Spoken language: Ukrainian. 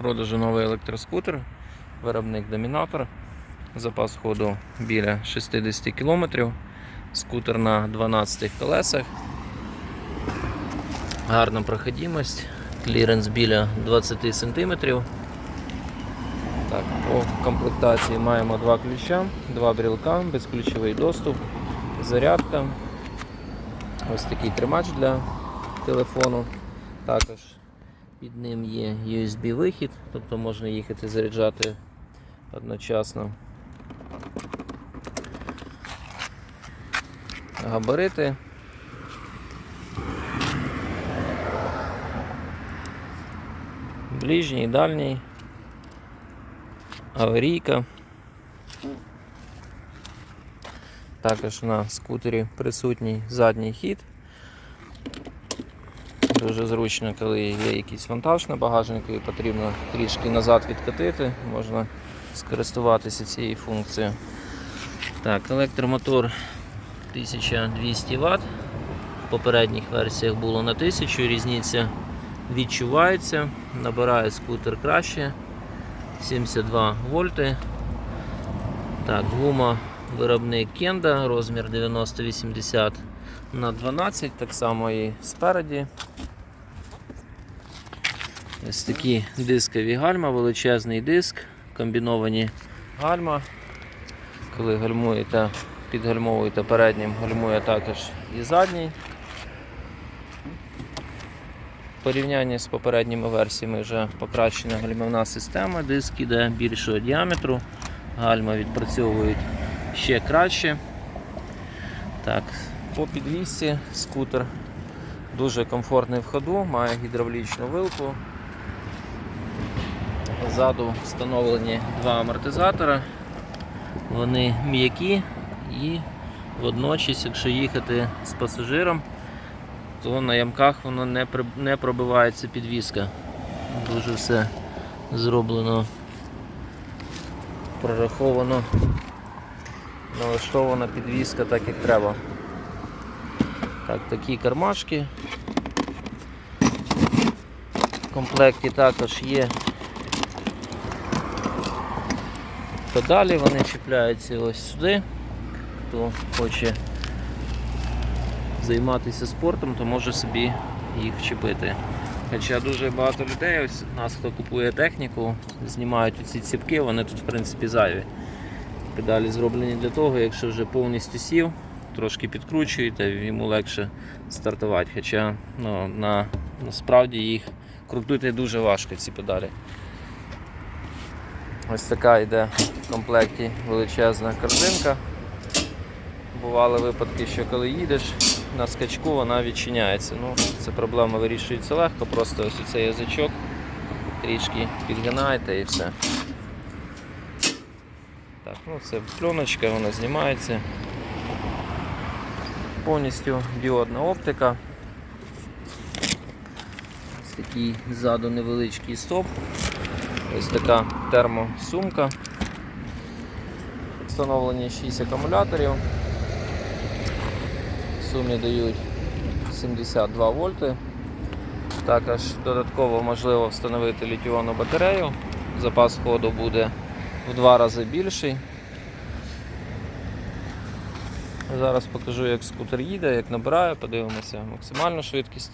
продажу новий електроскутер, виробник домінатор. Запас ходу біля 60 км. Скутер на 12 колесах. Гарна проходимость. Кліренс біля 20 см. Так, по комплектації маємо два ключа, два брілка, безключовий доступ, зарядка. Ось такий тримач для телефону. Також під ним є USB-вихід, тобто можна їхати заряджати одночасно. Габарити. Ближній, дальній, аварійка. Також на скутері присутній задній хід. Дуже зручно, коли є якийсь вантаж на багажнику і потрібно трішки назад відкатити, можна скористуватися цією функцією. Так, електромотор 1200 Вт. В попередніх версіях було на 1000, різниця відчувається, набирає скутер краще. 72 вольти. Так, гума виробник Кенда, розмір 90-80 на 12, так само і спереді. Ось такі дискові гальма, величезний диск, комбіновані гальма. Коли гальмуєте, підгальмовуєте переднім, гальмує також і задній. В порівнянні з попередніми версіями вже покращена гальмівна система, диск іде більшого діаметру, гальма відпрацьовують ще краще. Так, по підвісці скутер дуже комфортний в ходу, має гідравлічну вилку. Ззаду встановлені два амортизатора. Вони м'які і водночас, якщо їхати з пасажиром, то на ямках воно не, не пробивається підвіска. Дуже все зроблено, прораховано, налаштована підвіска так, як треба. Так, такі кармашки. В комплекті також є педалі, вони чіпляються ось сюди. Хто хоче займатися спортом, то може собі їх вчепити. Хоча дуже багато людей, ось нас хто купує техніку, знімають ці ціпки, вони тут в принципі зайві. Педалі зроблені для того, якщо вже повністю сів, трошки підкручуєте, йому легше стартувати. Хоча ну, на, насправді їх крутити дуже важко ці педалі. Ось така йде в комплекті величезна корзинка. Бували випадки, що коли їдеш на скачку, вона відчиняється. Ну, Це проблема вирішується легко, просто ось цей язичок трішки підгинаєте і все. Так, ну Це пленочка, вона знімається. Повністю діодна оптика. Ось такий ззаду невеличкий стоп. Ось така термосумка. Встановлені 6 акумуляторів. Сумі дають 72 вольти. Також додатково можливо встановити літіонну батарею. Запас ходу буде в два рази більший. Зараз покажу, як скутер їде, як набирає, подивимося максимальну швидкість.